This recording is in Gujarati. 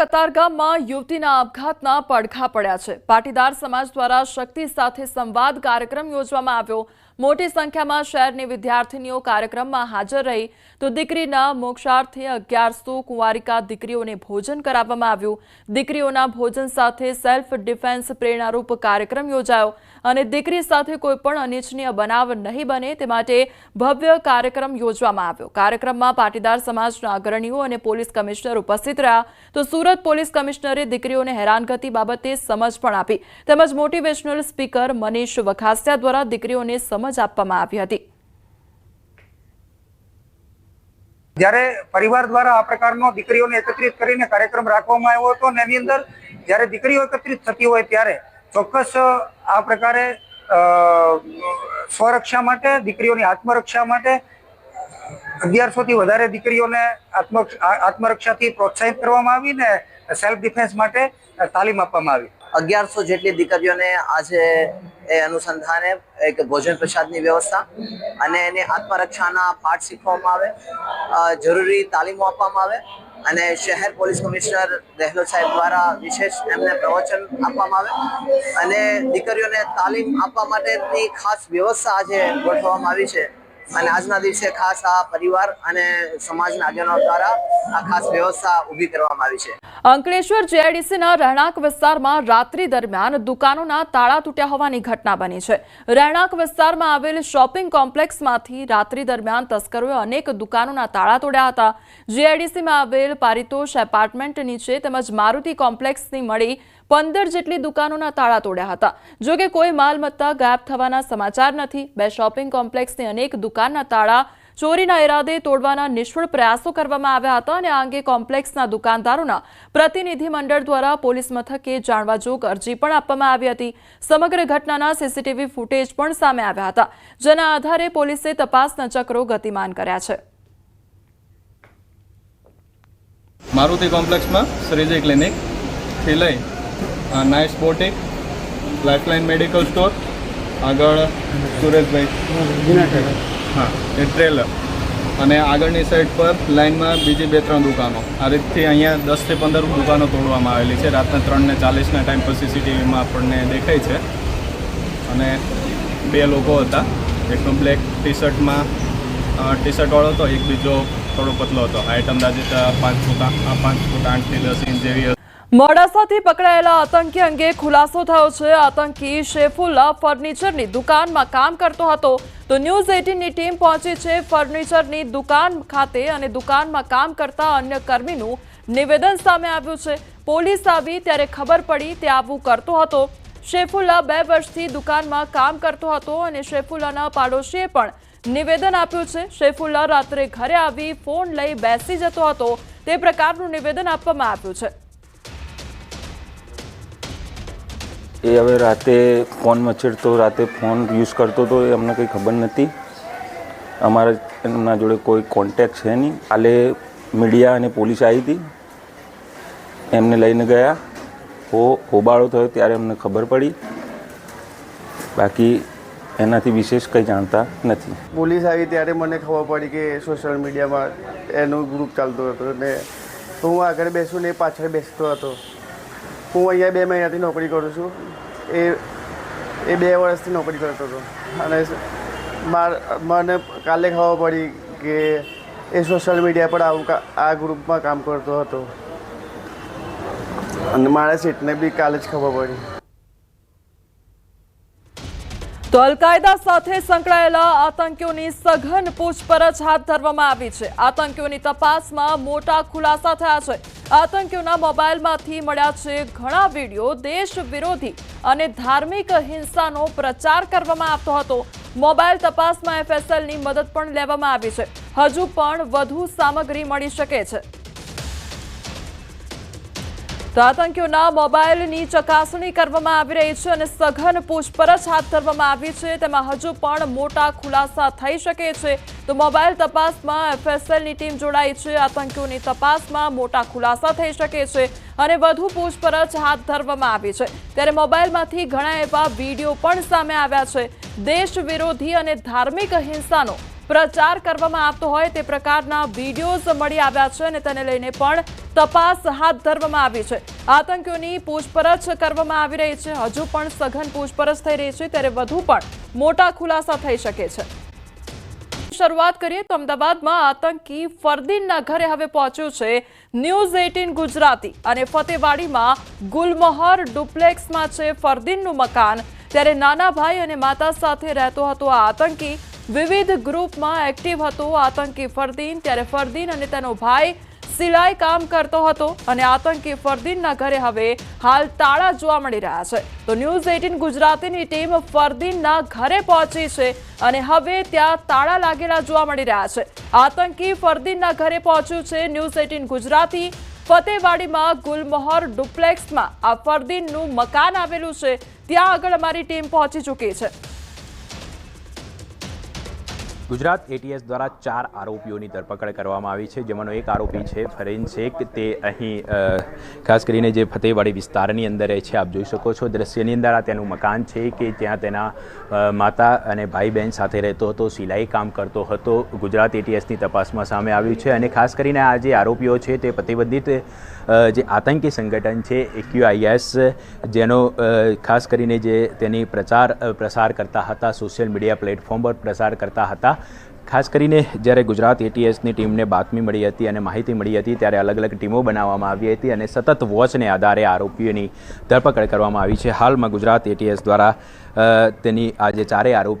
કતારગામમાં યુવતીના આપઘાતના પડઘા પડ્યા છે. પાટીદાર સમાજ દ્વારા શક્તિ સાથે સંવાદ કાર્યક્રમ યોજવામાં આવ્યો. મોટી સંખ્યામાં શહેરની વિદ્યાર્થીનીઓ કાર્યક્રમમાં હાજર રહી તો દીકરીના મોક્ષાર્થે અગિયારસો કુંવારિકા દીકરીઓને ભોજન કરાવવામાં આવ્યું. દીકરીઓના ભોજન સાથે સેલ્ફ ડિફેન્સ પ્રેરણારૂપ કાર્યક્રમ યોજાયો અને દીકરી સાથે કોઈપણ અનિચ્છનીય બનાવ નહીં બને તે માટે ભવ્ય કાર્યક્રમ યોજવામાં આવ્યો. કાર્યક્રમમાં પાટીદાર સમાજના અગ્રણીઓ અને પોલીસ કમિશનર ઉપસ્થિત રહ્યા તો સુરત પોલીસ કમિશનરે દીકરીઓને હેરાનગતિ બાબતે સમજ પણ આપી. તેમજ મોટિવેશનલ સ્પીકર મનીષ વખાસિયા દ્વારા દીકરીઓને સમજ આપવામાં આવી હતી. જ્યારે પરિવાર દ્વારા આ પ્રકારનો દીકરીઓને એકત્રિત કરીને કાર્યક્રમ રાખવામાં આવ્યો હતો અને એની અંદર જ્યારે દીકરીઓ એકત્રિત થતી હોય ત્યારે ચોક્કસ આ પ્રકારે સ્વરક્ષા માટે, દીકરીઓની આત્મરક્ષા માટે અગિયારસો થી વધારે દીકરીઓને આત્મ આત્મરક્ષાથી પ્રોત્સાહિત કરવામાં આવી ને સેલ્ફ ડિફેન્સ માટે તાલીમ આપવામાં આવી. અગિયારસો જેટલી દીકરીઓને આજે એ અનુસંધાને એક ભોજન પ્રસાદની વ્યવસ્થા અને એને આત્મરક્ષાના પાઠ શીખવવામાં આવે જરૂરી તાલીમો આપવામાં આવે અને શહેર પોલીસ કમિશનર ગેહલોત સાહેબ દ્વારા વિશેષ એમને પ્રવચન આપવામાં આવે અને દીકરીઓને તાલીમ આપવા માટેની ખાસ વ્યવસ્થા આજે ગોઠવવામાં આવી છે. અને આજના દિવસે ખાસ આ પરિવાર અને સમાજના આગેવાનો દ્વારા આ ખાસ વ્યવસ્થા ઊભી કરવામાં આવી છે. અંકલેશ્વર જેઆઈડીસીના રહેણાંક વિસ્તારમાં રાત્રિ દરમિયાન દુકાનોના તાળા તૂટ્યા હોવાની ઘટના બની છે. રહેણાંક વિસ્તારમાં આવેલ શોપિંગ કોમ્પ્લેક્સમાંથી રાત્રિ દરમિયાન તસ્કરોએ અનેક દુકાનોના તાળા તોડ્યા હતા. જીઆઈડીસીમાં આવેલ પારિતોષ એપાર્ટમેન્ટ નીચે તેમજ મારુતિ કોમ્પ્લેક્સની મળી પંદર જેટલી દુકાનોના તાળા તોડ્યા હતા. જો કે કોઈ માલમત્તા ગાયબ થવાના સમાચાર નથી, બે શોપિંગ કોમ્પ્લેક્સની અનેક દુકાનના તાળા ચોરીના ઇરાદે તોડવાના નિષ્ફળ પ્રયાસો કરવામાં આવ્યા હતા અને આ અંગે કોમ્પ્લેક્સના દુકાનદારોના પ્રતિનિધિ મંડળ દ્વારા પોલીસ મથકે જાણવા જોગ અરજી પણ આપવામાં આવી હતી. સમગ્ર ઘટનાના સીસીટીવી ફૂટેજ પણ સામે આવ્યા હતા, જેના આધારે પોલીસે તપાસના ચક્રો ગતિમાન કર્યા છે. મારુતિ કોમ્પ્લેક્સમાં શ્રીજી ક્લિનિકથી લઈ nice boutique lifeline medical store આગળ સુરેશભાઈ. હા, એ ટ્રેલર અને આગળની સાઈડ પર લાઇનમાં બીજી બે ત્રણ દુકાનો. આ રીતથી અહીંયા દસથી પંદર દુકાનો તોડવામાં આવેલી છે. રાતના ત્રણને ચાલીસના ટાઈમ પર સીસીટીવીમાં આપણને દેખાય છે. અને બે લોકો હતા. એકનો બ્લેક ટી શર્ટમાં ટી શર્ટવાળો હતો. એક બીજો થોડો પતલો હતો. હાઇટ અંદાજે પાંચ ફૂટ પાંચ ફૂટ આઠથી દસ ઇંચ જેવી. મોડાસાથી પકડાયેલા આતંકી અંગે ખુલાસો થયો છે. આતંકી શેફુલ્લા ફર્નિચરની દુકાનમાં કામ કરતો હતો. તો ન્યૂઝ એટીનની ટીમ પહોંચી છે ફર્નિચરની દુકાન ખાતે અને દુકાનમાં કામ કરતા અન્ય કર્મીનું નિવેદન સામે આવ્યું છે. પોલીસ આવી ત્યારે ખબર પડી તે આવું કરતો હતો. શેફુલ્લા બે વર્ષથી દુકાનમાં કામ કરતો હતો અને શેફુલ્લાના પાડોશીએ પણ નિવેદન આપ્યું છે. શેફુલ્લા રાત્રે ઘરે આવી ફોન લઈ બેસી જતો હતો. તે પ્રકારનું નિવેદન આપવામાં આવ્યું છે. એ હવે રાતે ફોન મચેડતો, રાતે ફોન યુઝ કરતો હતો એ અમને કંઈ ખબર નથી. અમારા એમના જોડે કોઈ કોન્ટેક્ટ છે નહીં. કાલે મીડિયા અને પોલીસ આવી હતી. એમને લઈને ગયા. હો, હોબાળો થયો ત્યારે અમને ખબર પડી. બાકી એનાથી વિશેષ કંઈ જાણતા નથી. પોલીસ આવી ત્યારે મને ખબર પડી કે સોશિયલ મીડિયામાં એનું ગ્રુપ ચાલતો હતો તો હું આગળ બેસું ને પાછળ બેસતો હતો. હું અહીંયા બે મહિનાથી નોકરી કરું છું. એ એ બે વર્ષથી નોકરી કરતો હતો. અને માર, મને કાલે ખબર પડી કે એ સોશિયલ મીડિયા પર આવું આ ગ્રુપમાં કામ કરતો હતો. અને મારા સીટને બી કાલે જ ખબર પડી. તો અલકાયદા સાથે સંકળાયેલા આતંકીઓની સઘન પૂછપરછ હાથ ધરવામાં આવી છે. આતંકીઓની તપાસમાં મોટા ખુલાસા થયા છે. આતંકીઓના મોબાઈલમાંથી મળ્યા છે ઘણા વીડિયો દેશ વિરોધી અને ધાર્મિક હિંસાનો પ્રચાર કરવામાં આવતો હતો. મોબાઈલ તપાસમાં એફએસએલની મદદ પણ લેવામાં આવી છે. હજુ પણ વધુ સામગ્રી મળી શકે છે. તો આતંકીઓના મોબાઈલની ચકાસણી કરવામાં આવી રહી છે અને સઘન પૂછપરછ હાથ ધરવામાં આવી છે. તેમાં હજુ પણ મોટા ખુલાસા થઈ શકે છે. તો મોબાઈલ તપાસમાં એફએસએલની ટીમ જોડાઈ છે. આતંકીઓની તપાસમાં મોટા ખુલાસા થઈ શકે છે અને વધુ પૂછપરછ હાથ ધરવામાં આવી છે. ત્યારે મોબાઈલમાંથી ઘણા એવા વીડિયો પણ સામે આવ્યા છે. દેશ વિરોધી અને ધાર્મિક હિંસાનો પ્રચાર કરવામાં આવતો હોય તે પ્રકારના વિડીયોઝ મળી આવ્યા છે અને તેને લઈને પણ તપાસ હાથ ધરવામાં આવી છે. આતંકીઓની પૂછપરછ કરવામાં આવી રહી છે. હજુ પણ સઘન પૂછપરછ થઈ રહી છે. ત્યારે વધુ પણ મોટા ખુલાસા થઈ શકે છે. શરૂઆત કરીએ તો અમદાવાદમાં આતંકી ફરદીનના ઘરે હવે પહોંચ્યું છે ન્યૂઝ એટીન ગુજરાતી અને ફતેવાડીમાં ગુલમોહર ડુપ્લેક્સમાં છે ફરદીનનું મકાન. ત્યારે નાના ભાઈ અને માતા સાથે રહેતો હતો આ આતંકી. વિવિધ ગ્રુપમાં એક્ટિવ હતો, આતંકી ફરદીન. ત્યારે ફરદીન અને તેનો ભાઈ સિલાઈ કામ કરતો હતો અને આતંકી ફરદીનના ઘરે હવે હાલ તાળા જોવા મળી રહ્યા છે. તો ન્યૂઝ એટીન ગુજરાતીની ટીમ ફરદીનના ઘરે પહોંચી છે અને હવે ત્યાં તાળા લાગેલા જોવા મળી રહ્યા છે. આતંકી ફરદીનના ઘરે પહોંચ્યું છે ન્યૂઝ એટીન ગુજરાતી. ફતેવાડીમાં ગુલમોહર ડુપ્લેક્સમાં આ ફરદીનનું મકાન આવેલું છે. ત્યાં આગળ અમારી ટીમ પહોંચી ચૂકી છે. ગુજરાત એટીએસ દ્વારા ચાર આરોપીઓની ધરપકડ કરવામાં આવી છે, જેમાંનો એક આરોપી છે ફરેન શેખ તે અહીં ખાસ કરીને જે ફતેહવાડી વિસ્તારની અંદર રહે છે, આપ જોઈ શકો છો દ્રશ્યની અંદર આ તેનું મકાન છે કે ત્યાં તેના માતા અને ભાઈ બહેન સાથે રહેતો હતો, સિલાઈ કામ કરતો હતો. ગુજરાત એટીએસની તપાસમાં સામે આવ્યું છે અને ખાસ કરીને આ જે આરોપીઓ છે તે પ્રતિબંધિત જે આતંકી સંગઠન છે એક્યુઆઈએસ જેનો ખાસ કરીને જે તેની પ્રચાર પ્રસાર કરતા હતા, સોશિયલ મીડિયા પ્લેટફોર્મ પર પ્રસાર કરતા હતા ખાસ કરીને જ્યારે ગુજરાત એટીએસની ટીમને બાતમી મળી હતી અને માહિતી મળી હતી ત્યારે અલગ અલગ ટીમો બનાવવામાં આવી હતી અને સતત વોચને આધારે આરોપીઓની ધરપકડ કરવામાં આવી છે. હાલમાં ગુજરાત એટીએસ દ્વારા તેની આ જે ચારેય આરોપીઓ